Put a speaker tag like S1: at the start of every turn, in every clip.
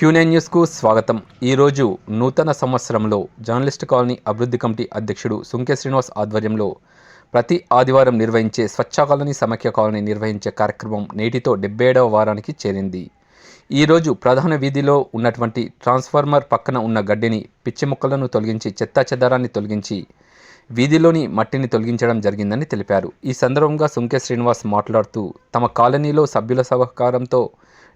S1: Quinine న్యూస్కు స్వాగతం. ఈరోజు నూతన సంవత్సరంలో జర్నలిస్ట్ కాలనీ అభివృద్ధి కమిటీ అధ్యక్షుడు సుంకే శ్రీనివాస్ ఆధ్వర్యంలో ప్రతి ఆదివారం నిర్వహించే స్వచ్ఛ కాలనీ సమైక్య కాలనీ నిర్వహించే కార్యక్రమం నేటితో డెబ్బై ఏడవ వారానికి చేరింది. ఈరోజు ప్రధాన వీధిలో ఉన్నటువంటి ట్రాన్స్ఫార్మర్ పక్కన ఉన్న గడ్డిని పిచ్చి ముక్కలను తొలగించి చెత్తా చెదారాన్ని తొలగించి వీధిలోని మట్టిని తొలగించడం జరిగిందని తెలిపారు. ఈ సందర్భంగా సుంకే శ్రీనివాస్ మాట్లాడుతూ తమ కాలనీలో సభ్యుల సహకారంతో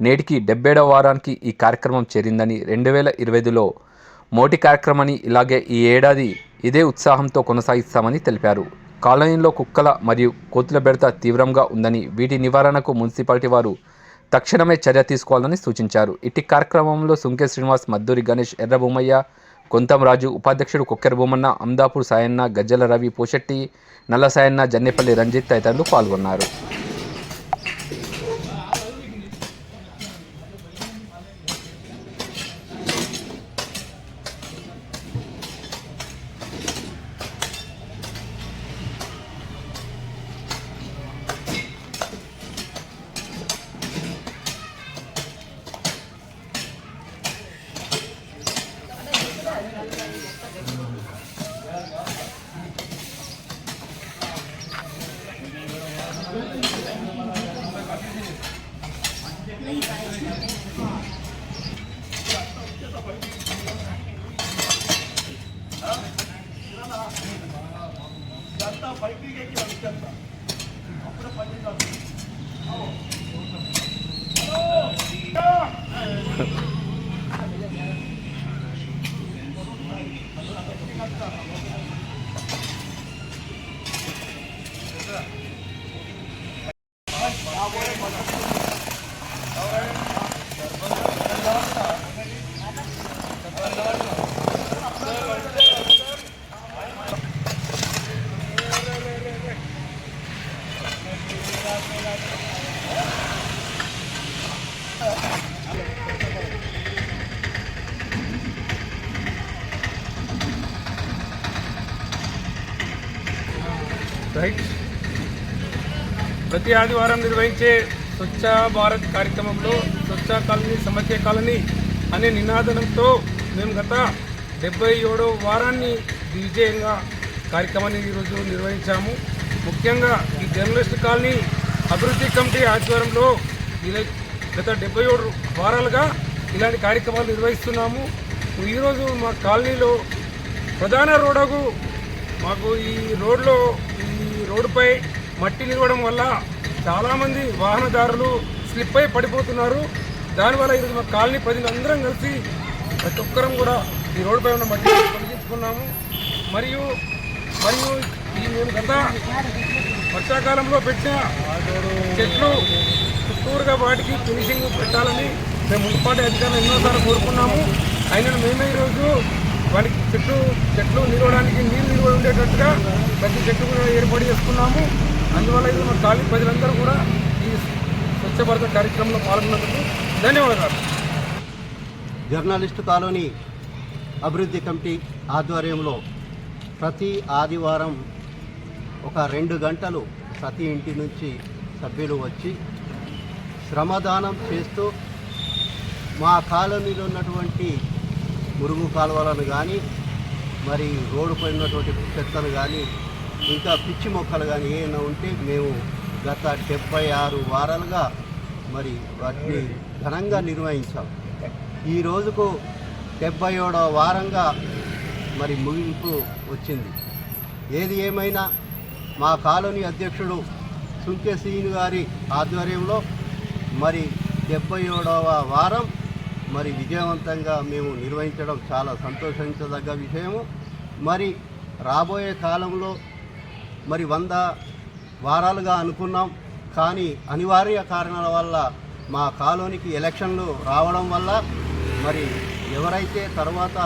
S1: నేటికి డెబ్బేడవ వారానికి ఈ కార్యక్రమం చేరిందని రెండు వేల ఇరవైలో మోటి కార్యక్రమాన్ని ఇలాగే ఈ ఏడాది ఇదే ఉత్సాహంతో కొనసాగిస్తామని తెలిపారు. కాలనీలో కుక్కల మరియు కోతుల బెడత తీవ్రంగా ఉందని వీటి నివారణకు మున్సిపాలిటీ వారు తక్షణమే చర్య తీసుకోవాలని సూచించారు. ఇట్టి కార్యక్రమంలో సుంకే శ్రీనివాస్ మద్దూరి గణేష్ ఎర్రబొమ్మయ్య కొంతం రాజు ఉపాధ్యక్షుడు కొక్కెర బొమ్మన్న అమ్దాపూర్ సాయన్న గజ్జల రవి పోషెట్టి నల్ల సాయన్న జన్నేపల్లి రంజిత్ తదితరులు పాల్గొన్నారు.
S2: जनता बैठक अपूर पंचायत రైట్ ప్రతి ఆదివారం నిర్వహించే స్వచ్ఛ భారత్ కార్యక్రమంలో స్వచ్ఛ కాలనీ సమస్య కాలనీ అనే నినాదంతో మేము గత డెబ్బై ఏడో వారాన్ని విజయంగా కార్యక్రమాన్ని ఈరోజు నిర్వహించాము. ముఖ్యంగా ఈ జర్నలిస్ట్ కాలనీ అభివృద్ధి కమిటీ ఆధ్వర్యంలో గత డెబ్బై ఏడు వారాలుగా ఇలాంటి కార్యక్రమాలు నిర్వహిస్తున్నాము. ఈరోజు మా కాలనీలో ప్రధాన రోడ్డుకు మాకు ఈ రోడ్లో ఈ రోడ్డుపై మట్టి నిలవడం వల్ల చాలామంది వాహనదారులు స్లిప్ అయి పడిపోతున్నారు. దానివల్ల ఈరోజు మా కాలనీ ప్రజలందరం కలిసి ప్రతి ఒక్కరం కూడా ఈ రోడ్డుపై ఉన్న మట్టి తొలగించుకున్నాము. మరియు మరియు ఈ మేము గత వర్షాకాలంలో పెట్టిన చెట్లు చుట్టూరుగా వాటికి ఫినిషింగ్ పెట్టాలని మేము మున్సిపాలిటీ అధికారులు ఎన్నోసార్లు కోరుకున్నాము. అయినా మేమే ఈరోజు వాటికి చెట్లు చెట్లు నిలవడానికి నీరు నిల్వ ఉండేటట్టుగా పెద్ద చెట్టు కూడా ఏర్పాటు చేసుకున్నాము. అందువల్ల ఇది మా కాలనీ ప్రజలందరూ కూడా ఈ స్వచ్ఛ భారత కార్యక్రమంలో పాల్గొన్నందుకు ధన్యవాదాలు.
S3: జర్నలిస్టు కాలనీ అభివృద్ధి కమిటీ ఆధ్వర్యంలో ప్రతి ఆదివారం ఒక రెండు గంటలు ప్రతి ఇంటి నుంచి సభ్యులు వచ్చి శ్రమదానం చేస్తూ మా కాలనీలో ఉన్నటువంటి మురుగు కాలువలను కానీ మరి రోడ్డుపై ఉన్నటువంటి చెత్తలు కానీ ఇంకా పిచ్చి మొక్కలు కానీ ఏమైనా ఉంటే మేము గత డెబ్బై ఆరు వారాలుగా మరి వాటిని ఘనంగా నిర్వహించాం. ఈ రోజుకు డెబ్బై ఏడవ వారంగా మరి ముగింపు వచ్చింది. ఏది ఏమైనా మా కాలనీ అధ్యక్షుడు సుంకే సీని గారి ఆధ్వర్యంలో మరి డెబ్బై ఏడవ వారం మరి విజయవంతంగా మేము నిర్వహించడం చాలా సంతోషించదగ్గ విషయము. మరి రాబోయే కాలంలో మరి వంద వారాలుగా అనుకున్నాం. కానీ అనివార్య కారణాల వల్ల మా కాలనీకి ఎలక్షన్లు రావడం వల్ల మరి ఎవరైతే తర్వాత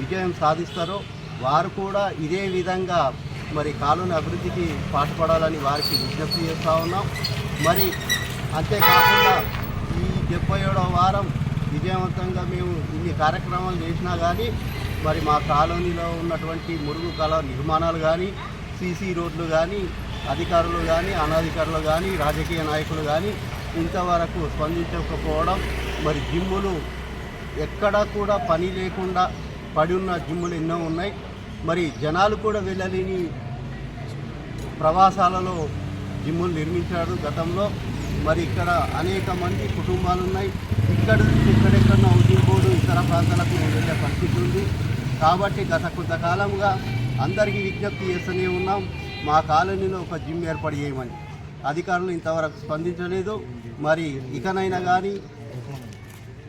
S3: విజయం సాధిస్తారో వారు కూడా ఇదే విధంగా మరి కాలనీ అభివృద్ధికి పాటుపడాలని వారికి విజ్ఞప్తి చేస్తూ ఉన్నాం. మరి అంతేకాకుండా ఈ డెబ్బై ఏడవ వారం విజయవంతంగా మేము ఇన్ని కార్యక్రమాలు చేసినా కానీ మరి మా కాలనీలో ఉన్నటువంటి మురుగు కళ నిర్మాణాలు కానీ సీసీ రోడ్లు కానీ అధికారులు కానీ అనధికారులు కానీ రాజకీయ నాయకులు కానీ ఇంతవరకు స్పందించకపోవడం మరి జిమ్ములు ఎక్కడా కూడా పని లేకుండా పడి ఉన్న జిమ్ములు ఎన్నో ఉన్నాయి. మరి జనాలు కూడా వెళ్ళలేని ప్రవాసాలలో జిమ్ములు నిర్మించాడు గతంలో. మరి ఇక్కడ అనేక మంది కుటుంబాలు ఉన్నాయి ఇక్కడ నుంచి ఎక్కడెక్కడ హౌసింగ్ బోర్డు ఇతర ప్రాంతాలకు వెళ్ళే పరిస్థితి ఉంది. కాబట్టి గత కొంతకాలంగా అందరికీ విజ్ఞప్తి చేస్తూనే ఉన్నాం మా కాలనీలో ఒక జిమ్ ఏర్పాటు చేయమని. అధికారులు ఇంతవరకు స్పందించలేదు. మరి ఇకనైనా కానీ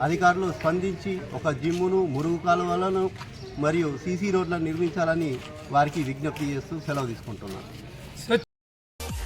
S3: అధికారులు స్పందించి ఒక జిమ్మును మురుగు కాలువలను మరియు సీసీ రోడ్లను నిర్మించాలని వారికి విజ్ఞప్తి చేస్తూ సెలవు తీసుకుంటున్నాను.